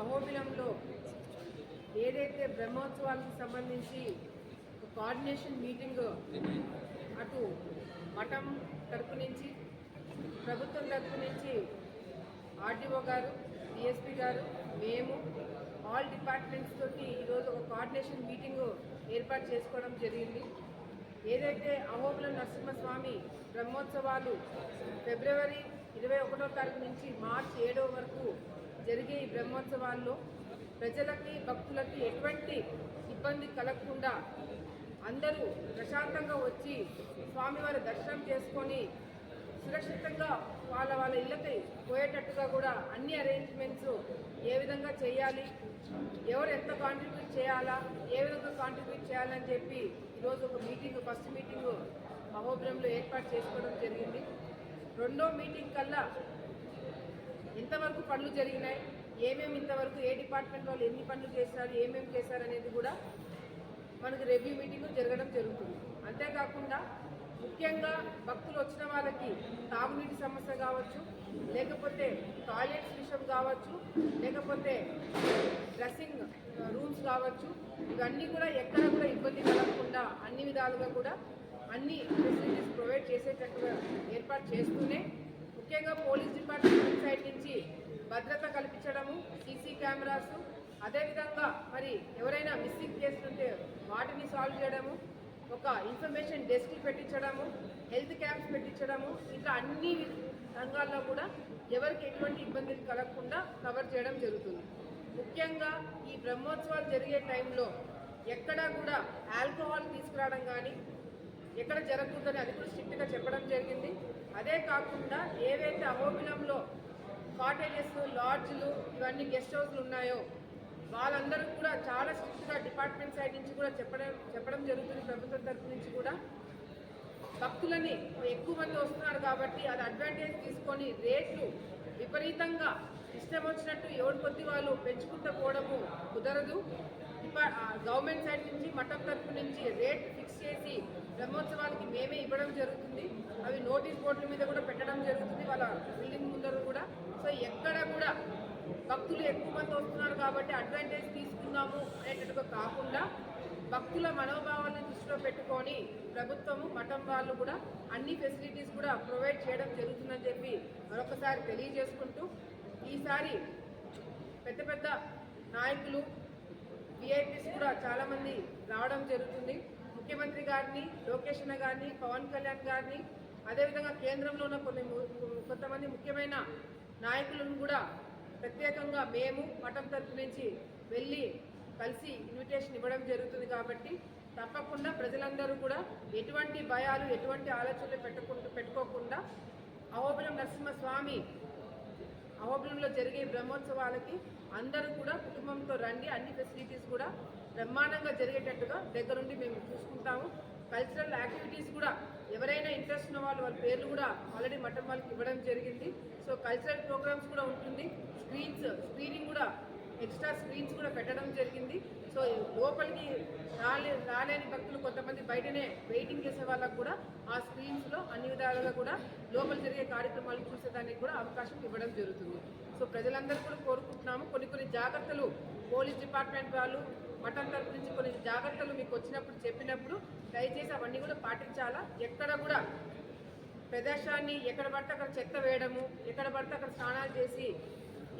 అహోబిలంలో ఏదైతే బ్రహ్మోత్సవాలకు సంబంధించి ఒక కోఆర్డినేషన్ మీటింగ్ అటు మఠం తరపు నుంచి ప్రభుత్వం తరపు నుంచి ఆర్డీఓ గారు డిఎస్పీ గారు మేము ఆల్ డిపార్ట్మెంట్స్ తోటి ఈరోజు ఒక కోఆర్డినేషన్ మీటింగ్ ఏర్పాటు చేసుకోవడం జరిగింది. ఏదైతే అహోబిలం నరసింహస్వామి బ్రహ్మోత్సవాలు ఫిబ్రవరి ఇరవై ఒకటో తారీఖు నుంచి మార్చి ఏడవ వరకు జరిగే ఈ బ్రహ్మోత్సవాల్లో ప్రజలకి భక్తులకి ఎటువంటి ఇబ్బంది కలగకుండా అందరూ ప్రశాంతంగా వచ్చి స్వామివారి దర్శనం చేసుకొని సురక్షితంగా వాళ్ళ వాళ్ళ ఇళ్ళకి పోయేటట్టుగా కూడా అన్ని అరేంజ్మెంట్స్ ఏ విధంగా చేయాలి ఎవరు ఎంత కాంట్రిబ్యూట్ చేయాలా ఏ విధంగా కాంట్రిబ్యూట్ చేయాలని చెప్పి ఈరోజు ఒక మీటింగ్ ఫస్ట్ మీటింగ్ మహోబ్రంలో ఏర్పాటు చేసుకోవడం జరిగింది. రెండో మీటింగ్ కల్లా ఎంతవరకు పనులు జరిగినాయి. ఏమేమి ఇంతవరకు ఏ డిపార్ట్మెంట్ వాళ్ళు ఎన్ని పనులు చేశారు ఏమేమి చేశారు అనేది కూడా మనకు రివ్యూ మీటింగ్ జరగడం జరుగుతుంది. అంతేకాకుండా ముఖ్యంగా భక్తులు వచ్చిన వాళ్ళకి తాగునీటి సమస్య కావచ్చు లేకపోతే టాయిలెట్స్ విషయం కావచ్చు లేకపోతే డ్రెస్సింగ్ రూమ్స్ కావచ్చు ఇవన్నీ కూడా ఎక్కడ కూడా ఇబ్బంది కలగకుండా అన్ని విధాలుగా కూడా అన్ని ఫెసిలిటీస్ ప్రొవైడ్ చేసేటట్టుగా ఏర్పాటు చేస్తూనే ముఖ్యంగా పోలీస్ డిపార్ట్మెంట్ వెబ్సైట్ నుంచి భద్రత కల్పించడము సీసీ కెమెరాస్ అదేవిధంగా మరి ఎవరైనా మిస్సింగ్ కేసులు ఉంటే వాటిని సాల్వ్ చేయడము ఒక ఇన్ఫర్మేషన్ డెస్క్ పెట్టించడము హెల్త్ క్యాంప్స్ పెట్టించడము ఇట్లా అన్ని రంగాల్లో కూడా ఎవరికి ఎటువంటి ఇబ్బందులు కలగకుండా కవర్ చేయడం జరుగుతుంది. ముఖ్యంగా ఈ బ్రహ్మోత్సవాలు జరిగే టైంలో ఎక్కడా కూడా ఆల్కహాల్ తీసుకురావడం కానీ ఎక్కడ జరగకూడదని అది కూడా స్ట్రిక్ట్గా చెప్పడం జరిగింది. అదే కాకుండా ఏవైతే అహోబిలంలో కాటేజెస్ లాడ్జ్లు ఇవన్నీ గెస్ట్ హౌస్లు ఉన్నాయో వాళ్ళందరూ కూడా చాలా స్ట్రిక్ట్గా డిపార్ట్మెంట్ సైడ్ నుంచి కూడా చెప్పడం చెప్పడం జరుగుతుంది ప్రభుత్వం తరపు నుంచి కూడా. భక్తులని ఎక్కువ మంది వస్తున్నారు కాబట్టి అది అడ్వాంటేజ్ తీసుకొని రేట్లు విపరీతంగా ఇష్టం వచ్చినట్టు ఎవరి కొద్ది వాళ్ళు పెంచుకుంటూ పోవడము కుదరదు. గవర్నమెంట్ సైడ్ నుంచి మఠం తరపు నుంచి రేట్ ఫిక్స్ చేసి బ్రహ్మోత్సవాలకి మేమే ఇవ్వడం జరుగుతుంది. అవి నోటీస్ బోర్డుల మీద కూడా పెట్టడం జరుగుతుంది వాళ్ళ బిల్డింగ్ ముందర కూడా. సో ఎక్కడ కూడా భక్తులు ఎక్కువ మంది వస్తున్నారు కాబట్టి అడ్వాంటేజ్ తీసుకున్నాము అనేటట్టుగా కాకుండా భక్తుల మనోభావాలను దృష్టిలో పెట్టుకొని ప్రభుత్వము మఠం వాళ్ళు కూడా అన్ని ఫెసిలిటీస్ కూడా ప్రొవైడ్ చేయడం జరుగుతుందని చెప్పి మరొకసారి తెలియజేసుకుంటూ ఈసారి పెద్ద పెద్ద నాయకులు విఐపీస్ కూడా చాలామంది రావడం జరుగుతుంది. ముఖ్యమంత్రి గారిని లోకేష్ అన్న గారిని పవన్ కళ్యాణ్ గారిని అదేవిధంగా కేంద్రంలో ఉన్న కొన్ని ము- కొంతమంది ముఖ్యమైన నాయకులను కూడా ప్రత్యేకంగా మేము మఠం తరపు నుంచి వెళ్ళి కలిసి ఇన్విటేషన్ ఇవ్వడం జరుగుతుంది కాబట్టి తప్పకుండా ప్రజలందరూ కూడా ఎటువంటి భయాలు ఎటువంటి ఆలోచనలు పెట్టుకుంటూ పెట్టుకోకుండా అహోబిలం నరసింహస్వామి అహోబిలంలో జరిగే బ్రహ్మోత్సవాలకి అందరూ కూడా కుటుంబంతో రండి అన్ని ఫెసిలిటీస్ కూడా బ్రహ్మాండంగా జరిగేటట్టుగా దగ్గరుండి మేము చూసుకుంటాము. కల్చరల్ యాక్టివిటీస్ కూడా ఎవరైనా ఇంట్రెస్ట్ ఉన్న వాళ్ళు వాళ్ళ పేర్లు కూడా ఆల్రెడీ మఠం వాళ్ళకి ఇవ్వడం జరిగింది. సో కల్చరల్ ప్రోగ్రామ్స్ కూడా ఉంటుంది. స్క్రీన్స్ స్క్రీనింగ్ కూడా ఎక్స్ట్రా స్క్రీన్స్ కూడా పెట్టడం జరిగింది. సో లోపలికి రాలే రాలేని భక్తులు కొంతమంది బయటనే వెయిటింగ్ చేసే వాళ్ళకు కూడా ఆ స్క్రీన్స్లో అన్ని విధాలుగా కూడా లోపల జరిగే కార్యక్రమాలు చూసేదానికి కూడా అవకాశం ఇవ్వడం జరుగుతుంది. సో ప్రజలందరూ కూడా కోరుకుంటున్నాము. కొన్ని కొన్ని జాగ్రత్తలు పోలీస్ డిపార్ట్మెంట్ వాళ్ళు మఠం తరపు నుంచి కొన్ని జాగ్రత్తలు మీకు వచ్చినప్పుడు చెప్పినప్పుడు దయచేసి అవన్నీ కూడా పాటించాలా? ఎక్కడ కూడా ప్రదేశాన్ని ఎక్కడ పడితే అక్కడ చెత్త వేయడము ఎక్కడ పడితే అక్కడ స్నానాలు చేసి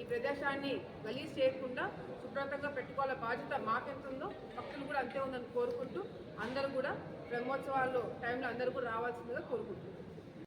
ఈ ప్రదేశాన్ని గలీజ్ చేయకుండా శుభ్రతంగా పెట్టుకోవాల బాధ్యత మాకెంత ఉందో భక్తులు కూడా అంతే ఉందని కోరుకుంటూ అందరూ కూడా బ్రహ్మోత్సవాల్లో టైంలో అందరూ కూడా రావాల్సిందిగా కోరుకుంటున్నాం.